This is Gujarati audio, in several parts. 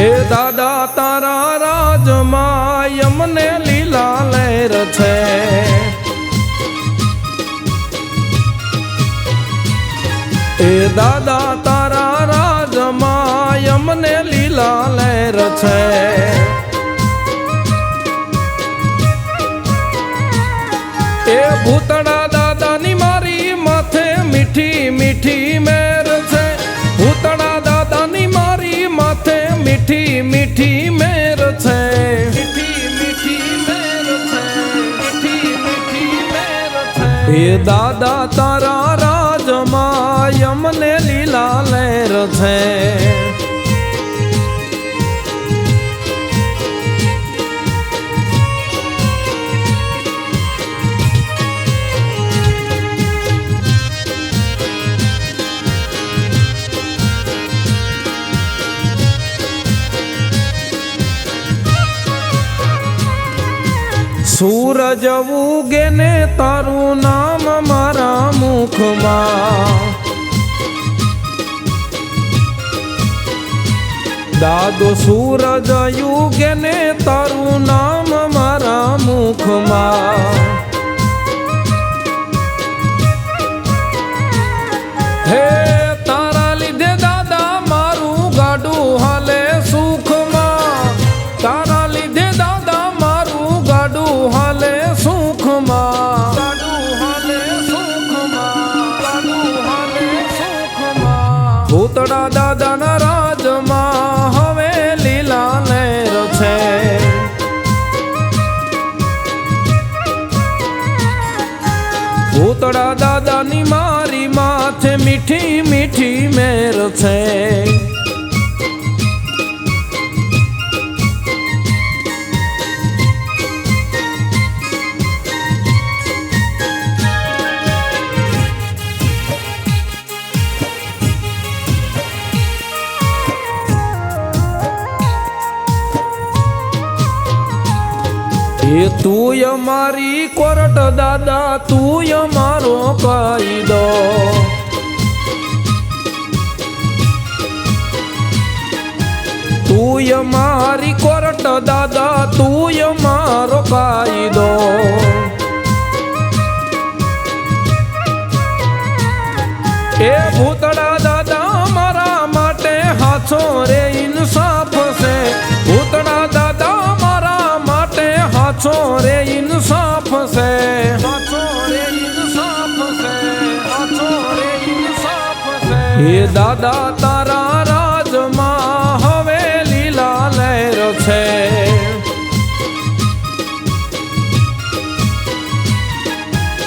એ દાદા, તારા રાજમાં યમને લીલા લહેર છે. એ દાદા, તારા રાજમાં યમને લીલા લહેર છે. એ ભૂતડા, દાદાની મારી માથે મીઠી મીઠી એ દાદા તારા રાજમાં યમને લીલા લહેર છે. સૂરજ જવું ગેને તારું નામ મારા મુખમાં. દાદો સૂરજ યુગે ને તારું નામ મારા મુખમાં. હે ભૂતડા દાદાના રાજમાં હવે લીલા નેર છે. ભૂતડા દાદાની મારી માથે મીઠી મીઠી મેર છે. એ તુંય મારી કોરટ દાદા તું મારો કાયદો. તું મારી કોરટ દાદા તું મારો કાયદો. એ દાદા, તારા રાજમાં હવે લીલા લહેર છે.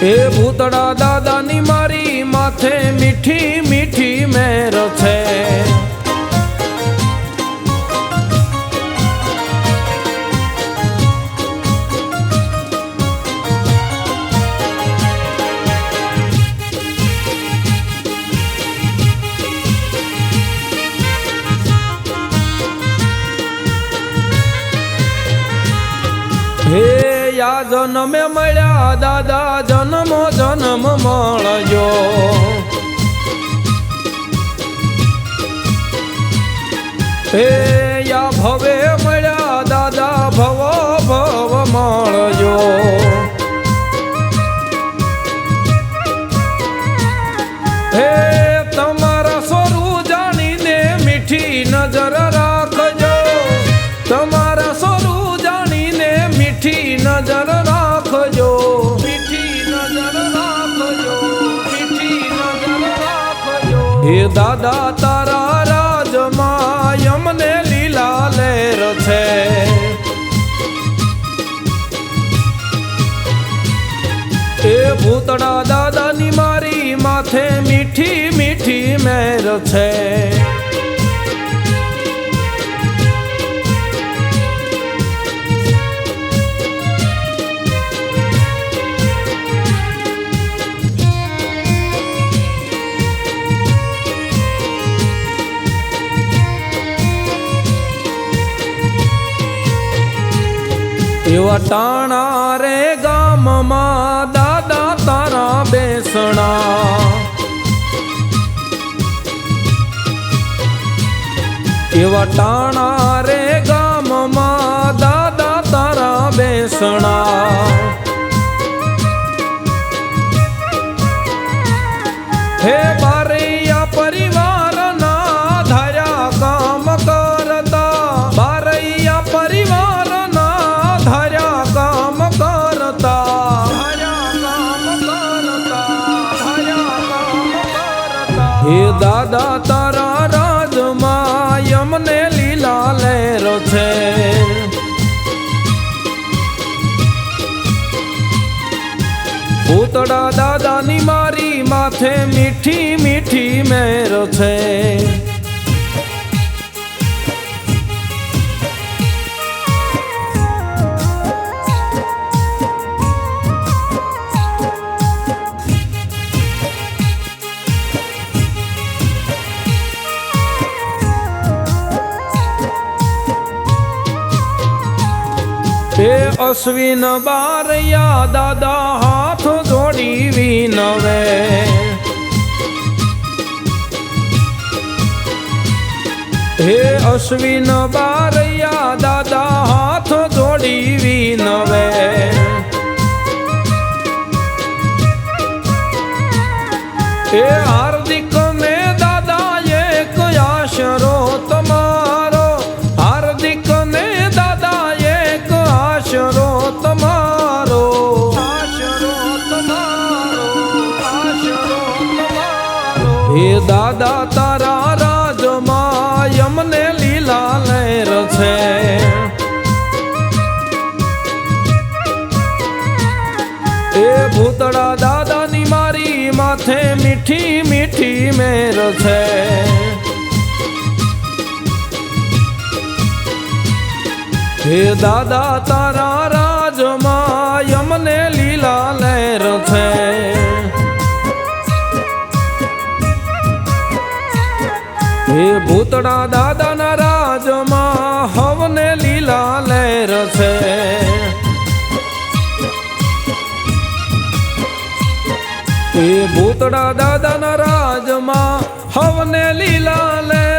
એ ભૂતડા, દાદાની મારી માથે મીઠી મીઠી મેર છે. હે, યા જન્મે મળ્યા દાદા, જન્મ જન્મ મળ્યો. હે, યા ભવે મળ્યા દાદા, ભવ ભવ મળ્યો. હે, તમારા સ્વરૂ જાણીને મીઠી નજર દાદા તારા રાજમાં લીલા લહેર છે. એ ભૂતડા દાદાની મારી માથે મીઠી મીઠી મેર છે. એવા ટાણા રે ગામમાં દાદા તારા બેસણા. એવા વટાણા દાદા તારા રાજમાં યમને લીલા લહેર છે. પૂતળા દાદાની મારી માથે મીઠી મીઠી મેર છે. એ અશ્વિન બારૈયા દાદા હાથ જોડી વિનવે. હે અશ્વિન બારૈયા દાદા હાથ દાદા તારા રાજમાં યમને લીલા લહેર છે. એ ભૂતળા દાદાની મારી માથે મીઠી મીઠી મેર છે. હે દાદા તારા ઝૂલણા દાદાના રાજમાં હવને લીલા લહેર છે. એ ભૂતડા દાદાના રાજમાં હવને લીલા લહેર